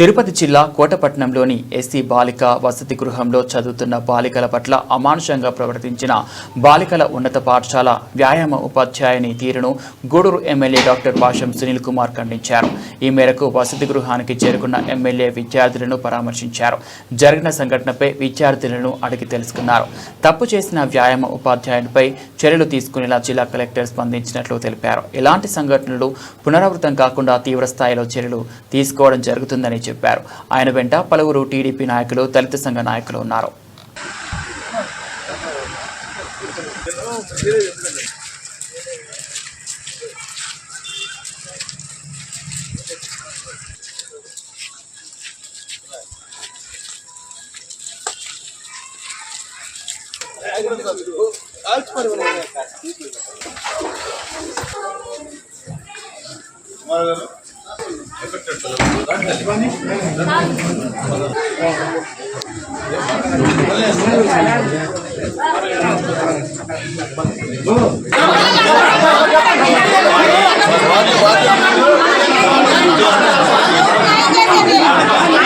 తిరుపతి జిల్లా కోటపట్నంలోని ఎస్సీ బాలిక వసతి గృహంలో చదువుతున్న బాలికల పట్ల అమానుషంగా ప్రవర్తించిన బాలికల ఉన్నత పాఠశాల వ్యాయామ ఉపాధ్యాయుని తీరును గూడూరు ఎమ్మెల్యే డాక్టర్ పాషం సునీల్ కుమార్ ఖండించారు. ఈ మేరకు వసతి గృహానికి చేరుకున్న ఎమ్మెల్యే విద్యార్థులను పరామర్శించారు. జరిగిన సంఘటనపై విద్యార్థులను అడిగి తెలుసుకున్నారు. తప్పు చేసిన వ్యాయామ ఉపాధ్యాయునిపై చర్యలు తీసుకునేలా జిల్లా కలెక్టర్ స్పందించినట్లు తెలిపారు. ఇలాంటి సంఘటనలు పునరావృతం కాకుండా తీవ్ర స్థాయిలో చర్యలు తీసుకోవడం జరుగుతుందని చెప్పారు. ఆయన వెంట పలువురు టీడీపీ నాయకులు దళిత సంఘ నాయకులు ఉన్నారు.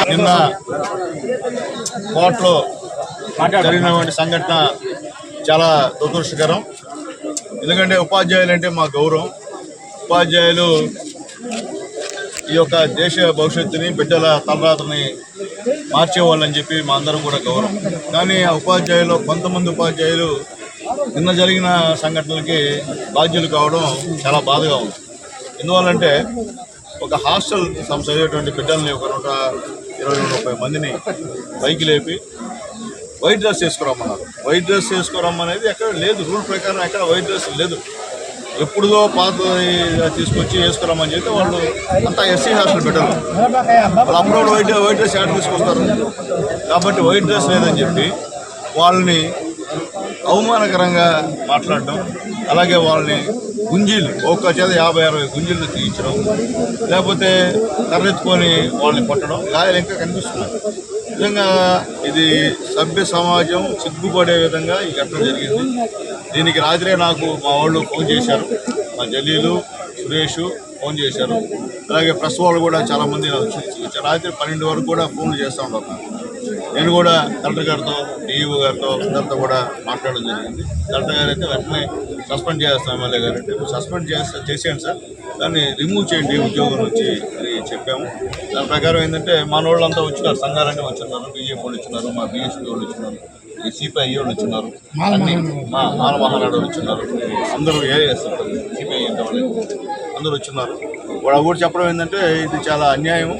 నిన్న కోర్టులో జరిగినటువంటి సంఘటన చాలా దురదృష్టకరం. ఎందుకంటే ఉపాధ్యాయులు అంటే మా గౌరవం. ఉపాధ్యాయులు ఈ యొక్క దేశ భవిష్యత్తుని బిడ్డల తలరాతని మార్చేవాళ్ళని చెప్పి మా అందరం కూడా గౌరవం. కానీ ఆ ఉపాధ్యాయులు కొంతమంది ఉపాధ్యాయులు నిన్న జరిగిన సంఘటనలకి బాధ్యులు కావడం చాలా బాధగా ఉంది. ఎందువల్లంటే ఒక హాస్టల్ సంస్థ చదివేటువంటి బిడ్డల్ని ఒక నూట ఇరవై ముప్పై మందిని పైకి లేపి వైట్ డ్రెస్ వేసుకురమ్మన్నారు. వైట్ డ్రెస్ వేసుకురమ్మనేది ఎక్కడ లేదు. రూల్ ప్రకారం ఎక్కడ వైట్ డ్రెస్ లేదు. ఎప్పుడుదో పాత తీసుకొచ్చి వేసుకురామని చెప్పి వాళ్ళు అంతా ఎస్సీ హాస్టల్ పెట్టరు. వాళ్ళు అప్పుడు వైట్ వైట్ డ్రెస్ యాడ్ తీసుకొస్తారు. కాబట్టి వైట్ డ్రెస్ లేదని చెప్పి వాళ్ళని అవమానకరంగా మాట్లాడటం అలాగే వాళ్ళని గుంజీలు ఒక్క చేత యాభై అరవై గుంజీలు తీయించడం లేకపోతే కర్రెత్తుకొని వాళ్ళని కొట్టడం గాయాలు ఇంకా కనిపిస్తున్నాయి. నిజంగా ఇది సభ్య సమాజం సిగ్గుపడే విధంగా ఈ ఘటన జరిగింది. దీనికి రాత్రే నాకు మా వాళ్ళు ఫోన్ చేశారు. మా జలీలు సురేష్ ఫోన్ చేశారు. అలాగే ప్రెస్ వాళ్ళు కూడా చాలామంది రాత్రి పన్నెండు వరకు కూడా ఫోన్లు చేస్తూ ఉంటారు నేను కూడా కలెక్టర్ గారితో డిఈఓ గారితో అందరితో కూడా మాట్లాడడం జరిగింది. కలెక్టర్ గారు అయితే వెంటనే సస్పెండ్ చేస్తాం ఎమ్మెల్యే గారు అంటే సస్పెండ్ చేస్తా చేసేయండి సార్. దాన్ని రిమూవ్ చేయండి ఉద్యోగం నుంచి అని చెప్పాము. దాని ప్రకారం ఏంటంటే మన వాళ్ళంతా వచ్చినారు సంఘాలన్నీ వచ్చిన్నారు బీజేపీ వాళ్ళు వచ్చినారు మా బీఎస్పీ వాళ్ళు వచ్చినారు ఈ సిపిఐ వాళ్ళు వచ్చినారు అన్ని మా మాల మహానాడు వచ్చినారు అందరూ ఏఎస్ సిపిఐ అంటే వాళ్ళు అందరూ వచ్చినారు. వాళ్ళు కూడా చెప్పడం ఏంటంటే ఇది చాలా అన్యాయం